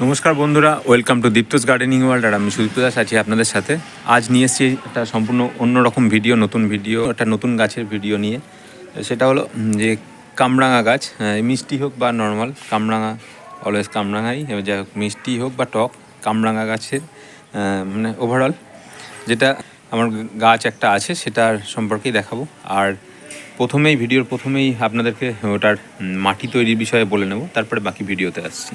নমস্কার বন্ধুরা, welcome to Dipta's gardening world আর আমি সুদীপ্ত দাস আছি আপনাদের সাথে। আজ নিয়ে এসেছি একটা সম্পূর্ণ অন্যরকম ভিডিও, নতুন ভিডিও, একটা নতুন গাছের ভিডিও নিয়ে। সেটা হলো যে কামরাঙা গাছ মিষ্টি হোক বা নর্মাল, কামরাঙা, অলওয়েজ কামরাঙাই যাই হোক, মিষ্টি হোক বা টক, কামরাঙা গাছের মানে ওভারঅল যেটা আমার গাছ একটা আছে, সেটার সম্পর্কেই দেখাবো। আর প্রথমেই, ভিডিওর প্রথমেই আপনাদেরকে ওটার মাটি তৈরির বিষয়ে বলে নেব, তারপরে বাকি ভিডিওতে আসছি।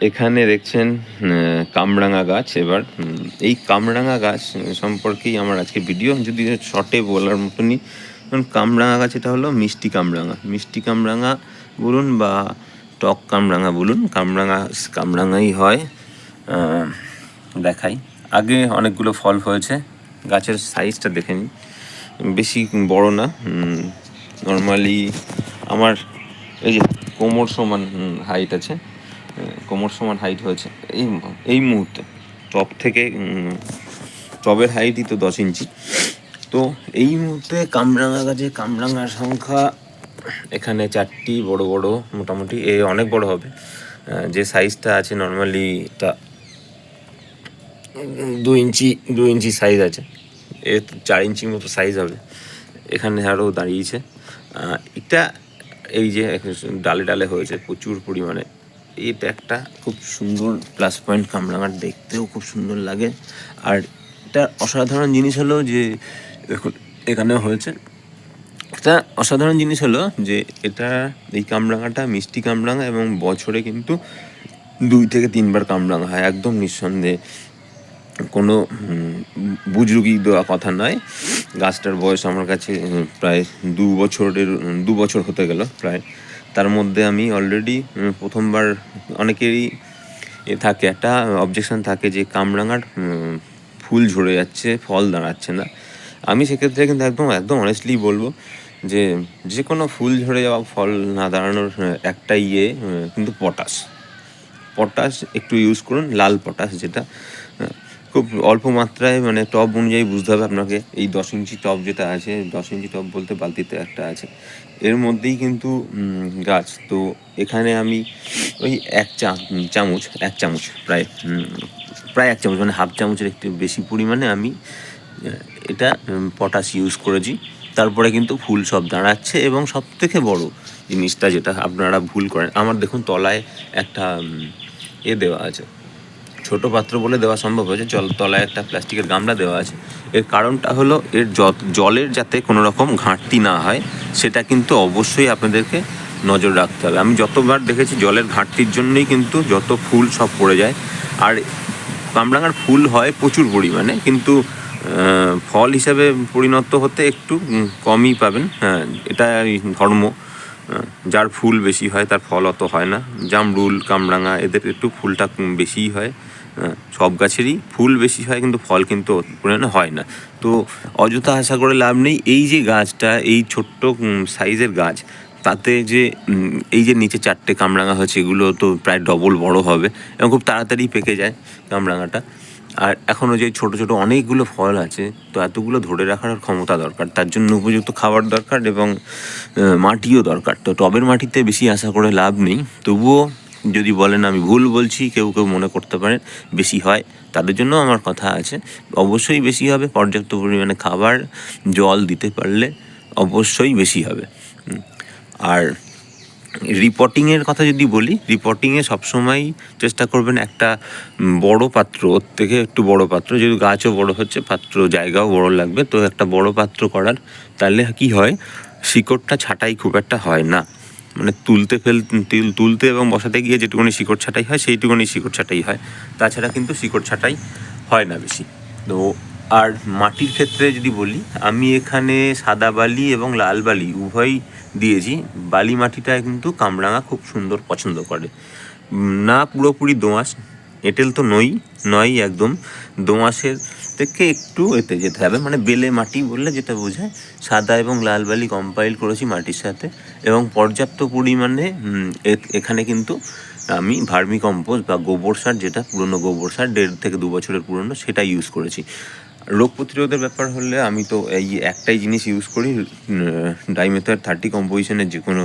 এখানে দেখছেন কামরাঙা গাছ এবার এই কামরাঙা গাছ সম্পর্কেই আমার আজকে ভিডিও যদি শর্টে বলার মতনই। কারণ কামরাঙা গাছ এটা হলো মিষ্টি কামরাঙা। মিষ্টি কামরাঙা বলুন বা টক কামরাঙা বলুন, কামরাঙা, কামরাঙাই হয়। দেখাই। আগে অনেকগুলো ফল হয়েছে, গাছের সাইজটা দেখে নিন বেশি বড় না নর্মালি আমার এই যে কোমর সমান হাইট আছে। কোমর সমান হাইট হয়েছে। এই এই মুহূর্তে টপ থেকে টবের হাইটই তো দশ ইঞ্চি। তো এই মুহূর্তে কামরাঙা গাছে কামরাঙার সংখ্যা এখানে চারটি, বড় বড় মোটামুটি, এ অনেক বড় হবে। যে সাইজটা আছে নর্মালি তা দু ইঞ্চি দু ইঞ্চি সাইজ আছে। এ চার ইঞ্চির মতো সাইজ হবে। এখানে আরও দাঁড়িয়েছে। এটা এই যে ডালে ডালে হয়েছে প্রচুর পরিমাণে। এটা একটা খুব সুন্দর প্লাস পয়েন্ট কামরাঙার দেখতেও খুব সুন্দর লাগে। আর এটা অসাধারণ জিনিস হলো যে, দেখুন, এখানেও হয়েছে। একটা অসাধারণ জিনিস হলো যে, এটা এই কামরাঙাটা মিষ্টি কামরাঙা এবং বছরে কিন্তু দুই থেকে তিনবার কামরাঙা হয়, একদম নিঃসন্দেহে। কোনো বুজরুগি দেওয়া কথা নয়। গাছটার বয়স আমার কাছে প্রায় দু বছরের, দু বছর হতে গেল প্রায়। তার মধ্যে আমি অলরেডি প্রথমবার অনেকেরই থাকে, একটা অবজেকশন থাকে যে কামরাঙার ফুল ঝরে যাচ্ছে, ফল দাঁড়াচ্ছে না। আমি সেক্ষেত্রে কিন্তু একদম একদম অনেস্টলি বলব যে যে কোনো ফুল ঝরে যাওয়া, ফল না দাঁড়ানোর একটা ইয়ে কিন্তু পটাশ। পটাশ একটু ইউজ করুন, লাল পটাশ যেটা খুব অল্প মাত্রায় মানে টব অনুযায়ী বুঝতে হবে আপনাকে। এই দশ ইঞ্চি টব যেটা আছে, দশ ইঞ্চি টব বলতে বালতিতে একটা আছে। এর মধ্যেই কিন্তু গাছ। তো এখানে আমি ওই এক চা চামচ, এক চামচ প্রায় প্রায় এক চামচ মানে হাফ চামচের একটু বেশি পরিমাণে আমি এটা পটাশ ইউজ করেছি। তারপরে কিন্তু ফুল সব দাঁড়াচ্ছে এবং সব থেকে বড় জিনিসটা যেটা আপনারা ভুল করেন, আমার দেখুন তলায় একটা এ দেওয়া আছে। ছোট পাত্র বলে দেওয়া সম্ভব হয়েছে। জল তলায় একটা প্লাস্টিকের গামলা দেওয়া আছে। এর কারণটা হলো এর জলের যাতে কোনো রকম ঘাটতি না হয়, সেটা কিন্তু অবশ্যই আপনাদেরকে নজর রাখতে হবে। আমি যতবার দেখেছি জলের ঘাটতির জন্যই কিন্তু যত ফুল সব পড়ে যায়। আর কামরাঙার ফুল হয় প্রচুর পরিমাণে, কিন্তু ফল হিসাবে পরিণত হতে একটু কমই পাবেন। হ্যাঁ এটা ধর্ম। যার ফুল বেশি হয় তার ফল অত হয় না। জামরুল, কামরাঙা, এদের একটু ফুলটা বেশিই হয়। সব গাছেরই ফুল বেশি হয়, কিন্তু ফল কিন্তু পরিমাণে হয় না। তো অযথা আশা করে লাভ নেই। এই যে গাছটা, এই ছোট্ট সাইজের গাছ, তাতে যে এই যে নিচে চারটে কামরাঙা হয়েছে, এগুলো তো প্রায় ডবল বড় হবে এবং খুব তাড়াতাড়ি পেকে যায় কামরাঙাটা। আর এখনও যে ছোট ছোট অনেকগুলো ফল আছে, তো এতগুলো ধরে রাখার ক্ষমতা দরকার। তার জন্য উপযুক্ত খাবার দরকার এবং মাটিও দরকার। তো টবের মাটিতে বেশি আশা করে লাভ নেই। তবুও যদি বলেন আমি ভুল বলছি, কেউ কেউ মনে করতে পারেন বেশি হয়, তাদের জন্য আমার কথা আছে। অবশ্যই বেশি হবে, পর্যাপ্ত পরিমাণে খাবার, জল দিতে পারলে অবশ্যই বেশি হবে। আর রিপোর্টিংয়ের কথা যদি বলি রিপোর্টিংয়ে সবসময় চেষ্টা করবেন একটা বড় পাত্র, ওর থেকে একটু বড় পাত্র, যেহেতু গাছও বড় হচ্ছে, পাত্র জায়গাও বড় লাগবে, তো একটা বড় পাত্র করার, তাহলে কি হয়, শিকড়টা ছাঁটাই খুব একটা হয় না। মানে তুলতে ফেল, তুল- তুলতে এবং বসাতে গিয়ে যেটুকুনি শিকড় ছাটাই হয়, সেইটুকুনি শিকড় ছাটাই হয়। তাছাড়া কিন্তু শিকড় ছাটাই হয় না বেশি। তো আর মাটির ক্ষেত্রে যদি বলি, আমি এখানে সাদা বালি এবং লাল বালি উভয়ই দিয়েছি। বালি মাটিটা কিন্তু কামরাঙা খুব সুন্দর পছন্দ করে। না পুরোপুরি দোঁয়াশ এঁটেল তো নই নয় একদম। দোমাসের থেকে একটু এতে যেতে হবে মানে বেলে মাটি বললে যেটা বোঝায়। সাদা এবং লাল বালি কম্পাইল করেছি মাটির সাথে এবং পর্যাপ্ত পরিমাণে এখানে কিন্তু আমি ভার্মি কম্পোস্ট বা গোবর সার, যেটা পুরনো গোবর সার, দেড় থেকে দু বছরের পুরনো, সেটা ইউজ করেছি। রোগ প্রতিরোধের ব্যাপার হলে আমি তো এই একটাই জিনিস ইউজ করি ডাইমেথার থার্টি কম্পোজিশনের যে কোনো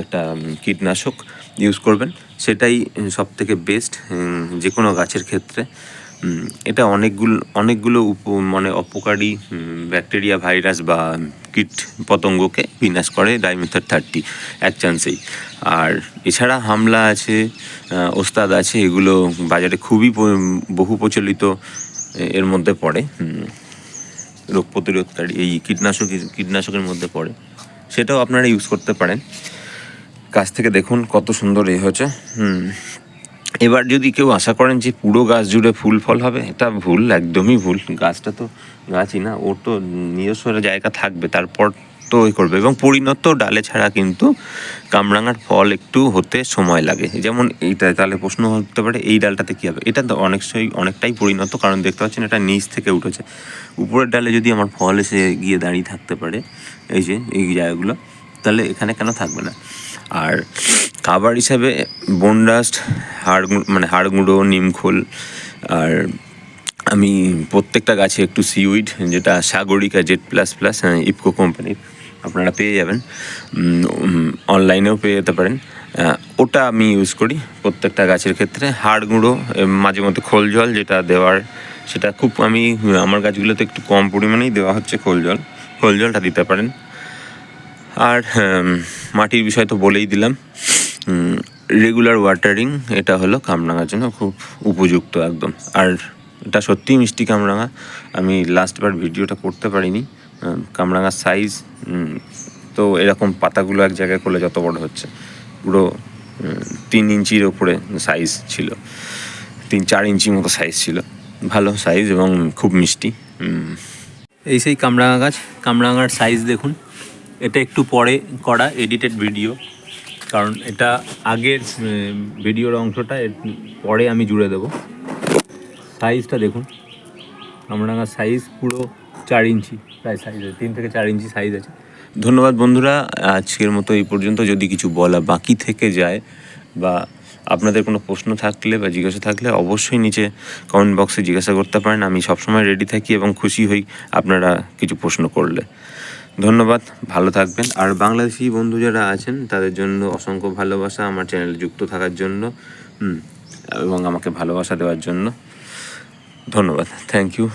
একটা কীটনাশক ইউজ করবেন। সেটাই সব থেকে বেস্ট যে কোনো গাছের ক্ষেত্রে। এটা অনেকগুলো অনেকগুলো উপ মানে অপকারী ব্যাকটেরিয়া ভাইরাস বা কীট পতঙ্গকে বিনাশ করে ডাইমেথার থার্টি এক চান্সেই আর এছাড়া হামলা আছে ওস্তাদ আছে, এগুলো বাজারে খুবই বহু প্রচলিত এর মধ্যে পড়ে রোগ প্রতিরোধকারী এই কীটনাশক, কীটনাশকের মধ্যে পড়ে। সেটাও আপনারা ইউজ করতে পারেন। গাছ থেকে দেখুন কত সুন্দর এ হয়েছে, হুম। এবার যদি কেউ আশা করেন যে পুরো গাছ জুড়ে ফুল ফল হবে, এটা ভুল, একদমই ভুল। গাছটা তো গাছই না, ওর তো নিজস্ব জায়গা থাকবে, তারপর ওই করবে এবং পরিণত ডালে ছাড়া কিন্তু কামরাঙার ফল একটু হতে সময় লাগে। যেমন এইটা তাহলে প্রশ্ন হতে পারে, এই ডালটাতে কী হবে? এটা অনেক অনেকটাই অনেকটাই পরিণত, কারণ দেখতে পাচ্ছেন এটা নিচ থেকে উঠেছে। উপরের ডালে যদি আমার ফল এসে গিয়ে দাঁড়িয়ে থাকতে পারে, এই যে, এই জায়গাগুলো, তাহলে এখানে কেন থাকবে না? আর খাবার হিসাবে বনডাস্ট হাড় মানে হাড় গুঁড়ো নিমখোল আর আমি প্রত্যেকটা গাছে একটু সিউইড যেটা Sagarika Z plus plus IFFCO কোম্পানির আপনারা পেয়ে যাবেন। অনলাইনেও পেয়ে যেতে পারেন। ওটা আমি ইউজ করি প্রত্যেকটা গাছের ক্ষেত্রে। হাড় গুঁড়ো মাঝে মধ্যে খোল জল যেটা দেওয়ার, সেটা খুব আমি, আমার গাছগুলোতে একটু কম পরিমাণেই দেওয়া হচ্ছে খোল জল। খোল জলটা দিতে পারেন। আর মাটির বিষয় তো বলেই দিলাম। রেগুলার ওয়াটারিং এটা হলো কামরাঙার জন্য খুব উপযুক্ত একদম। আর এটা সত্যিই মিষ্টি কামরাঙা। আমি লাস্টবার ভিডিওটা করতে পারিনি। কামরাঙার সাইজ তো এরকম পাতাগুলো এক জায়গায় করলে যত বড় হচ্ছে। পুরো তিন ইঞ্চির ওপরে সাইজ ছিল। তিন, চার ইঞ্চি মতো সাইজ ছিল। ভালো সাইজ এবং খুব মিষ্টি। এই সেই কামরাঙা গাছ। কামরাঙার সাইজ দেখুন। এটা একটু পরে করা এডিটেড ভিডিও কারণ এটা আগের ভিডিওর অংশটা পরে আমি জুড়ে দেবো। সাইজটা দেখুন। কামরাঙার সাইজ পুরো চার ইঞ্চি। প্রায় সাইজ আছে, তিন থেকে চার ইঞ্চি সাইজ আছে। ধন্যবাদ বন্ধুরা, আজকের মতো এই পর্যন্ত। যদি কিছু বলা বাকি থেকে যায় বা আপনাদের কোনো প্রশ্ন থাকলে বা জিজ্ঞাসা থাকলে অবশ্যই নিচে কমেন্ট বক্সে জিজ্ঞাসা করতে পারেন। আমি সবসময় রেডি থাকি এবং খুশি হই আপনারা কিছু প্রশ্ন করলে। ধন্যবাদ, ভালো থাকবেন। আর বাংলাদেশি বন্ধু যারা আছেন, তাদের জন্য অসংখ্য ভালোবাসা আমার চ্যানেলে যুক্ত থাকার জন্য এবং আমাকে ভালোবাসা দেওয়ার জন্য। ধন্যবাদ থ্যাংক ইউ